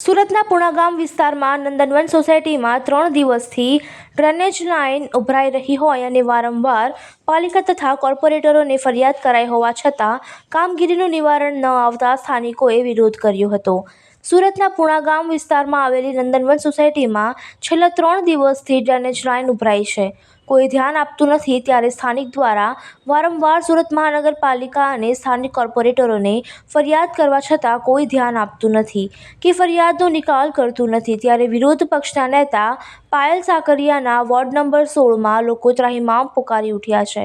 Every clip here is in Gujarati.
સુરતના પુણાગામ વિસ્તારમાં નંદનવન સોસાયટીમાં ત્રણ દિવસથી ડ્રેનેજ લાઇન ઉભરાઈ રહી હોય અને વારંવાર પાલિકા તથા કોર્પોરેટરોને ફરિયાદ કરાઈ હોવા છતાં કામગીરીનું નિવારણ ન આવતા સ્થાનિકોએ વિરોધ કર્યો હતો. સુરતના પુણાગામ વિસ્તારમાં આવેલી નંદનવન સોસાયટીમાં છેલ્લા ત્રણ દિવસથી ડ્રેનેજ લાઇન ઉભરાઈ છે. કોઈ ધ્યાન આપતું નથી ત્યારે સ્થાનિક દ્વારા વારંવાર સુરત મહાનગરપાલિકા અને સ્થાનિક કોર્પોરેટરોને ફરિયાદ કરવા છતાં કોઈ ધ્યાન આપતું નથી કે ફરિયાદનો નિકાલ કરતું નથી. ત્યારે વિરોધ પક્ષના નેતા પાયલ સાકરિયાના વોર્ડ નંબર સોળમાં લોકો ત્રાહિમામ પોકારી ઉઠ્યા છે.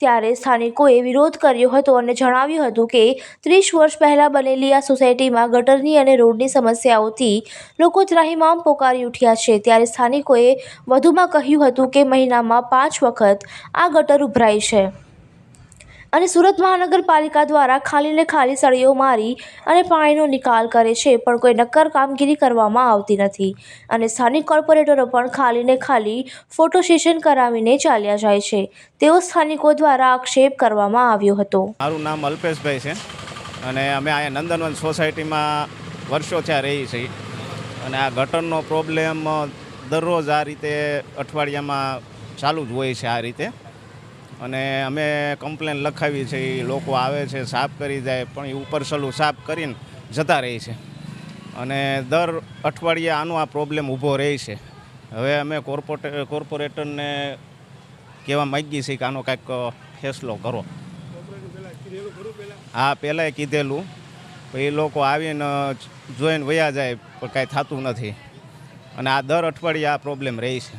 ત્યારે સ્થાનિકોએ વિરોધ કર્યો હતો અને જણાવ્યું હતું કે ત્રીસ વર્ષ પહેલાં બનેલી આ સોસાયટીમાં ગટરની અને રોડની સમસ્યાઓથી લોકો ત્રાહિમામ પોકારી ઉઠ્યા છે. ત્યારે સ્થાનિકોએ વધુમાં કહ્યું હતું કે મહિનામાં પાંચ વખત આ ગટર ઉભરાય છે. અને સુરત મહાનગરપાલિકા દ્વારા ખાલીને ખાલી સળીઓ મારી અને પાણીનો નિકાલ કરે છે, પણ કોઈ નક્કર કામગીરી કરવામાં આવતી નથી. અને સ્થાનિક કોર્પોરેટરો પણ ખાલીને ખાલી ફોટો સેશન કરાવીને ચાલ્યા જાય છે. તેવો સ્થાનિકો દ્વારા આક્ષેપ કરવામાં આવ્યો હતો. મારું નામ અલ્પેશભાઈ છે અને અમે અહીંયા નંદનવન સોસાયટીમાં વર્ષો થયા રહી છીએ અને આ ગટરનો પ્રોબ્લેમ દરરોજ આ રીતે અઠવાડિયામાં ચાલુ જ હોય છે આ રીતે. અને અમે કમ્પ્લેન લખાવી છે એ લોકો આવે છે, સાફ કરી જાય, પણ એ ઉપર સલું સાફ કરીને જતા રહે છે. અને દર અઠવાડિયે આનો આ પ્રોબ્લેમ ઊભો રહે છે. હવે અમે કોર્પોરેટ કોર્પોરેટરને કહેવા માગીએ છીએ કે આનો કાંઈક ફેસલો કરો. હા, પહેલાંય કીધેલું. એ લોકો આવીને જોઈને વયા જાય, પણ કાંઈ થતું નથી. અને આ દર અઠવાડિયે આ પ્રોબ્લેમ રહે છે.